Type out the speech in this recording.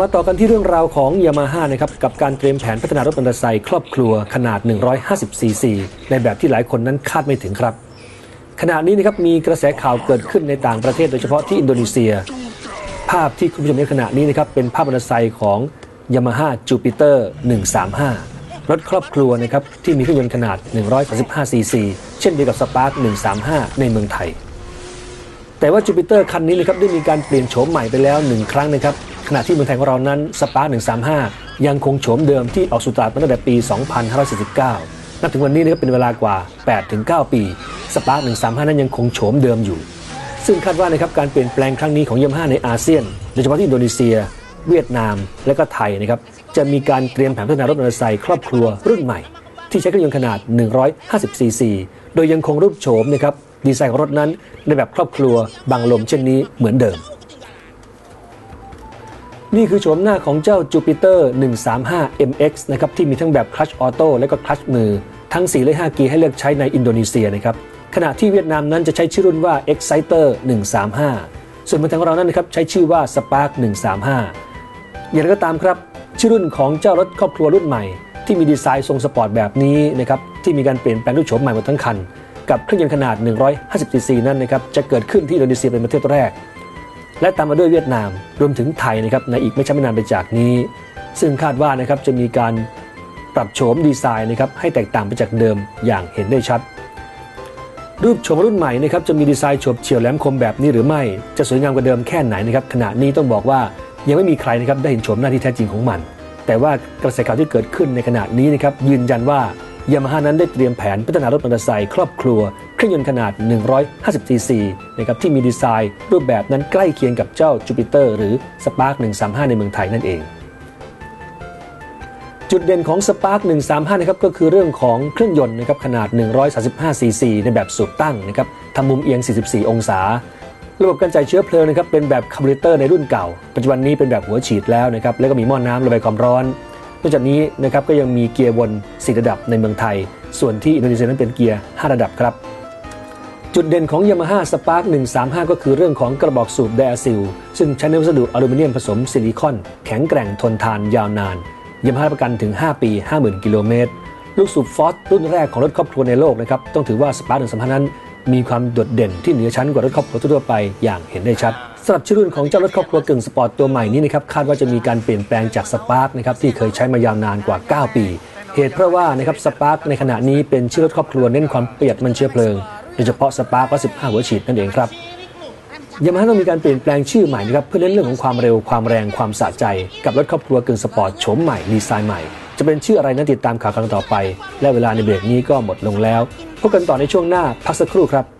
มาต่อกันที่เรื่องราวของยามาฮ่านะครับกับการเตรียมแผนพัฒนารถมอเตอร์ไซค์ครอบครัวขนาด 150 ซีซี ในแบบที่หลายคนนั้นคาดไม่ถึงครับ ขณะนี้นะครับมีกระแสข่าวเกิดขึ้นในต่างประเทศโดยเฉพาะที่อินโดนีเซีย ภาพที่คุณผู้ชมเห็นขณะนี้นะครับเป็นภาพมอเตอร์ไซค์ของยามาฮ่าจูปิเตอร์135 รถครอบครัวนะครับที่มีเครื่องยนต์ขนาด 135 ซีซี เช่นเดียวกับสปาร์ค135 ในเมืองไทยแต่ว่าจูปิเตอร์คันนี้นะครับได้มีการเปลี่ยนโฉมใหม่ไปแล้วหนึ่งครั้งนะครับ ขณะที่เมืองไทยของเรานั้นสปาร์ค135 ยังคงโฉมเดิมที่ออกสู่ตลาดมาตั้งแต่ปี 2549 นับถึงวันนี้นะครับเป็นเวลากว่า 8-9 ปีสปาร์ค135 นั้นยังคงโฉมเดิมอยู่ ซึ่งคาดว่านะครับการเปลี่ยนแปลงครั้งนี้ของยามาฮ่าในอาเซียน โดยเฉพาะที่อินโดนีเซีย เวียดนาม และก็ไทยนะครับจะมีการเตรียมแผนพัฒนารถมอเตอร์ไซค์ครอบครัวรุ่นใหม่ ที่ใช้เครื่องยนต์ขนาด 150 ซีซีโดยยังคงรูปโฉมนะครับดีไซน์ของรถนั้นในแบบครอบครัวบังลมเช่นนี้เหมือนเดิม นี่คือโฉมหน้าของเจ้า Jupiter 135 MX นะครับที่มีทั้งแบบคลัชออโต้และก็คลัชมือ ทั้ง 4 และ5กีร์ให้เลือกใช้ในอินโดนีเซียนะครับขณะที่เวียดนามนั้นจะใช้ชื่อรุ่นว่า Exciter 135 ส่วนมืองไทยของเรานั้นนะครับใช้ชื่อว่า Spark 135 อย่างไรก็ตามครับ ชื่อรุ่นของเจ้ารถครอบครัวรุ่นใหม่ ที่มีดีไซน์ทรงสปอร์ตแบบนี้นะครับที่มีการเปลี่ยนแปลงรูปโฉมใหม่หมดทั้งคัน กับเครื่องยนต์ขนาด 150ซีซีนั้นนะครับจะเกิดขึ้นที่อินโดนีเซียเป็นประเทศแรก และตามมาด้วยเวียดนามรวมถึงไทยนะครับในอีกไม่ช้าไม่นานไปจากนี้ ซึ่งคาดว่านะครับจะมีการปรับโฉมดีไซน์นะครับให้แตกต่างไปจากเดิมอย่างเห็นได้ชัด รูปโฉมรุ่นใหม่นะครับจะมีดีไซน์โฉบเฉี่ยวแหลมคมแบบนี้หรือไม่จะสวยงามกว่าเดิมแค่ไหนนะครับขณะนี้ต้องบอกว่ายังไม่มีใครนะครับได้เห็นโฉมหน้าที่แท้จริงของมัน แต่ว่ากระแสข่าวที่เกิดขึ้นในขณะนี้นะครับยืนยันว่า ยามาฮ่านั้นได้เตรียมแผนพัฒนารถมอเตอร์ไซค์ครอบครัว เครื่องยนต์ขนาด 150 ซีซีนะครับที่มีดีไซน์ รูปแบบนั้นใกล้เคียงกับเจ้าจูปิเตอร์หรือ Spark 135 ในเมืองไทยนั่นเอง จุดเด่นของ Spark 135 นะครับก็คือเรื่องของเครื่องยนต์นะครับขนาด 135 ซีซีในแบบสูบตั้งนะครับทำมุมเอียง 44 องศาระบบการจ่ายเชื้อเพลิงนะครับเป็นแบบคาร์บูเรเตอร์ในรุ่นเก่า ปัจจุบันนี้เป็นแบบหัวฉีดแล้วนะครับแล้วก็มีหม้อน้ำระบายความร้อน นอกจากนี้นะครับก็ยังมีเกียร์วน4ระดับในเมืองไทย ส่วนที่อินโดนีเซียนั้นเป็นเกียร์ 5 ระดับครับ จุดเด่นของ Yamaha Spark 135 ก็คือเรื่องของกระบอกสูบไดอะซิลซึ่งใช้ในวัสดุอลูมิเนียมผสมซิลิคอน แข็งแกร่งทนทานยาวนานยามาฮ่าประกันถึง 5 ปี 50,000 กิโลเมตร ลูกสูบฟอสรุ่นแรกของรถครอบครัวในโลกนะครับต้องถือว่า Spark 135นั้น มีความโดดเด่นที่เหนือชั้นกว่ารถครอบครัวทั่วไปอย่างเห็นได้ชัด สำหรับชื่อรุ่นของเจ้ารถครอบครัวกึ่งสปอร์ตตัวใหม่นี้นะครับคาดว่าจะมีการเปลี่ยนแปลงจากสปาร์กนะครับที่เคยใช้มายาวนานกว่า 9 ปี เหตุเพราะว่านะครับสปาร์กในขณะนี้เป็นชื่อรถครอบครัวเน้นความประหยัดมันเชื้อเพลิงโดยเฉพาะสปาร์ก115 หัวฉีดนั่นเองครับยามาฮ่าต้องมีการเปลี่ยนแปลงชื่อใหม่นะครับเพื่อเน้นเรื่องของความเร็วความแรงความสะใจ กับรถครอบครัวกึ่งสปอร์ตโฉมใหม่ดีไซน์ใหม่ จะเป็นชื่ออะไรนั้นติดตามข่าวครั้งต่อไป และเวลาในเบรกนี้ก็หมดลงแล้วพบกันต่อในช่วงหน้าพักสักครู่ครับ